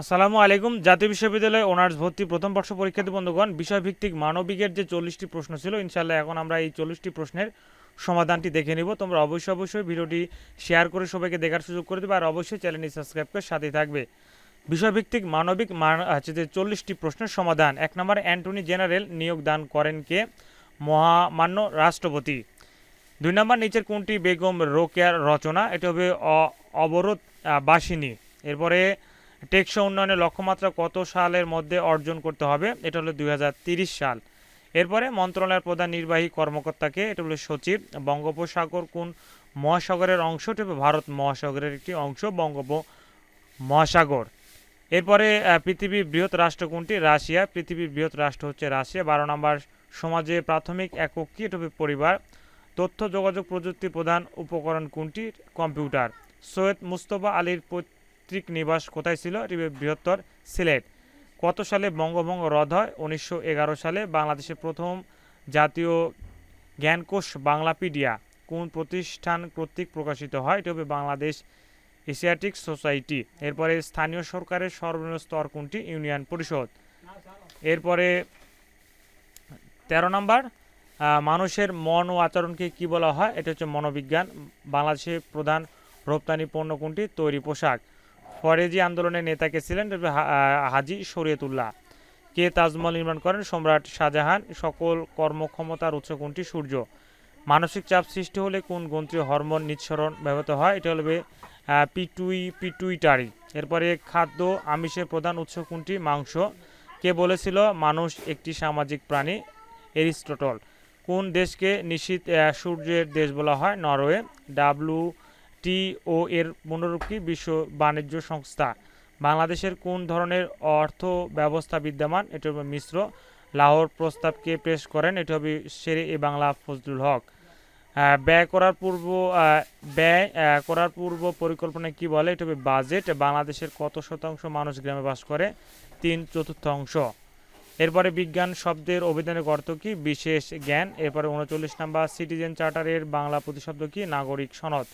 আসসালামু আলাইকুম। জাতীয় বিশ্ববিদ্যালয়ে অনার্স ভর্তি প্রথম বর্ষ পরীক্ষার্থী বন্ধুগণ, বিষয়ভিত্তিক মানবিকের যে চল্লিশটি প্রশ্ন ছিল ইনশাল্লাহ এখন আমরা এই চল্লিশটি প্রশ্নের সমাধানটি দেখে নিব। তোমরা অবশ্যই অবশ্যই ভিডিওটি শেয়ার করে সবাইকে দেখার সুযোগ করে দেবে, আর অবশ্যই চ্যানেলটি সাবস্ক্রাইব করে সাথে থাকবে। বিষয়ভিত্তিক মানবিক মান হচ্ছে যে চল্লিশটি প্রশ্নের সমাধান, এক নম্বর অ্যান্টনি জেনারেল নিয়োগ দান করেন কে? মহামান্য রাষ্ট্রপতি। দুই নম্বর নিচের কোনটি? বেগম রোকেয়ার রচনা, এটা হবে অবরোধ বাসিনী। এরপরে টেকসই উন্নয়নের লক্ষ্যমাত্রা কত সালের মধ্যে অর্জন করতে হবে, এটা হলো দুই সাল। এরপরে মন্ত্রণালয়ের প্রধান নির্বাহী কর্মকর্তাকে, এটা হলো সচিব বঙ্গোপসাগর কোন মহাসাগরের অংশ, এটা ভারত মহাসাগরের একটি অংশ, বঙ্গোপ মহাসাগর। এরপরে পৃথিবীর বৃহৎ রাষ্ট্র কোনটি? রাশিয়া। পৃথিবীর বৃহৎ রাষ্ট্র হচ্ছে রাশিয়া। বারো নম্বর সমাজে প্রাথমিক একক কি? এটা পরিবার। তথ্য যোগাযোগ প্রযুক্তি প্রধান উপকরণ কোনটি? কম্পিউটার। সৈয়দ মুস্তফা আলীর পৈতৃক নিবাস কোথায় ছিল? এটি বৃহত্তর সিলেট। কত সালে বঙ্গভঙ্গ রদ হয়? উনিশশো এগারো সালে বাংলাদেশের প্রথম জাতীয় জ্ঞানকোষ বাংলাপিডিয়া কোন প্রতিষ্ঠান কর্তৃক প্রকাশিত হয়? এটি হবে বাংলাদেশ এশিয়াটিক সোসাইটি। এরপরে স্থানীয় সরকারের সর্বনিম্ন স্তর কোনটি? ইউনিয়ন পরিষদ। এরপরে তেরো নম্বর মানুষের মন ও আচরণকে কি বলা হয়? এটা হচ্ছে মনোবিজ্ঞান। বাংলাদেশের প্রধান রপ্তানি পণ্য কোনটি? তৈরি পোশাক। ফরেজি আন্দোলনের নেতা কে ছিলেন হাজি শরীয়তুল্লাহ। কে তাজমহল নির্মাণ করেন? সম্রাট শাহজাহান। সকল কর্মক্ষমতার উৎস কোনটি সূর্য। মানসিক চাপ সৃষ্টি হলে কোন গ্রন্থীয় হরমোন নিঃসরণ ব্যবহৃত হয়? এটা হলো পিটুই, পিটুইটারি। এরপরে খাদ্য আমিষের প্রধান উৎস কোনটি মাংস। কে বলেছিল, মানুষ একটি সামাজিক প্রাণী এরিস্টটল। কোন দেশকে নিশ্চিত সূর্যের দেশ বলা হয়? নরওয়ে। ডাব্লু টিও এর পুনরূপ কি বিশ্ব বাণিজ্য সংস্থা। বাংলাদেশের কোন ধরনের অর্থ ব্যবস্থা বিদ্যমান? এটি হবে মিশ্র। লাহোর প্রস্তাবকে পেশ করেন, এটি হবে শেরে এ বাংলা ফজলুল হক। ব্যয় করার পূর্ব ব্যয় করার পূর্ব পরিকল্পনা কি বলে? এটা হবে বাজেট। বাংলাদেশের কত শতাংশ মানুষ গ্রামে বাস করে? তিন চতুর্থাংশ এরপরে বিজ্ঞান শব্দের অভিধানের অর্থ কি? বিশেষ জ্ঞান। এরপরে উনচল্লিশ নাম্বার সিটিজেন চার্টারের বাংলা প্রতিশব্দ কি? নাগরিক সনদ।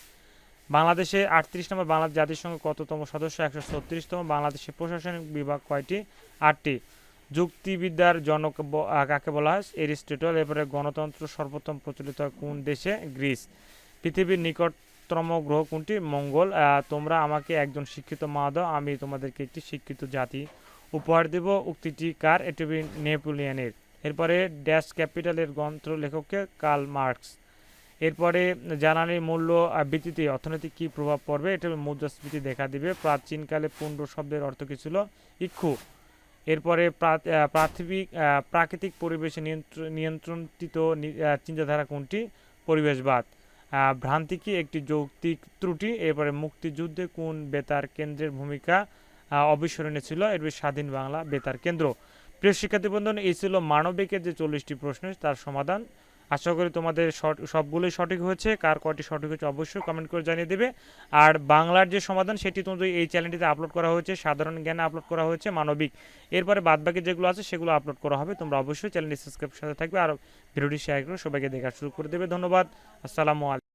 বাংলাদেশে আটত্রিশ নম্বর বাংলাদেশ জাতিসংঘ কততম সদস্য? একশো ছত্রিশতম। বাংলাদেশের প্রশাসনিক বিভাগ কয়টি? আটটি। যুক্তিবিদ্যার জনক কাকে বলা হয়? এরিস্টটল। এরপরে গণতন্ত্র সর্বোত্তম প্রচলিত কোন দেশে? গ্রিস। পৃথিবীর নিকটতম গ্রহ কোনটি? মঙ্গল। তোমরা আমাকে একজন শিক্ষিত মা দাও, আমি তোমাদেরকে একটি শিক্ষিত জাতি উপহার দেব। উক্তিটি কার? এটি নেপোলিয়নের। এরপরে ড্যাশ ক্যাপিটালের গ্রন্থ লেখককে কার্ল মার্কস। এরপরে জ্বালানির মূল্য বৃদ্ধিতে অর্থনৈতিক কী প্রভাব পড়বে, এটা মুদ্রাস্ফীতি দেখা দিবে। প্রাচীনকালে পুণ্ড শব্দের অর্থ কী ছিল? ইক্ষু। এরপরে প্রাথমিক প্রাকৃতিক পরিবেশে নিয়ন্ত্র- নিয়ন্ত্রণিত চিন্তাধারা কোনটি? পরিবেশবাদ। ভ্রান্তি কি একটি যৌক্তিক ত্রুটি। এরপরে মুক্তিযুদ্ধে কোন বেতার কেন্দ্রের ভূমিকা অবিস্মরণীয় ছিল? এর স্বাধীন বাংলা বেতার কেন্দ্র। প্রিয় শিক্ষার্থী বন্ধু এই ছিল মানবিকের যে চল্লিশটি প্রশ্ন, তার সমাধান। আশা করি তোমাদের সবগুলোই সঠিক হয়েছে। কার কয়টি সঠিক হয়েছে অবশ্যই কমেন্ট করে জানিয়ে দেবে। আর বাংলার যে সমাধান, সেটি তোমাদের এই চ্যানেলটিতে আপলোড করা হয়েছে। সাধারণ জ্ঞানে আপলোড করা হয়েছে মানবিক। এরপরে বাদবাকি যেগুলো আছে, সেগুলো আপলোড করা হবে। তোমরা অবশ্যই চ্যানেলটি সাবস্ক্রাইব সাথে থাকবে। আর ভিডিওটি শেয়ার করে সবাইকে দেখার শুরু করে দেবে। ধন্যবাদ। আসসালামু আলাইকুম।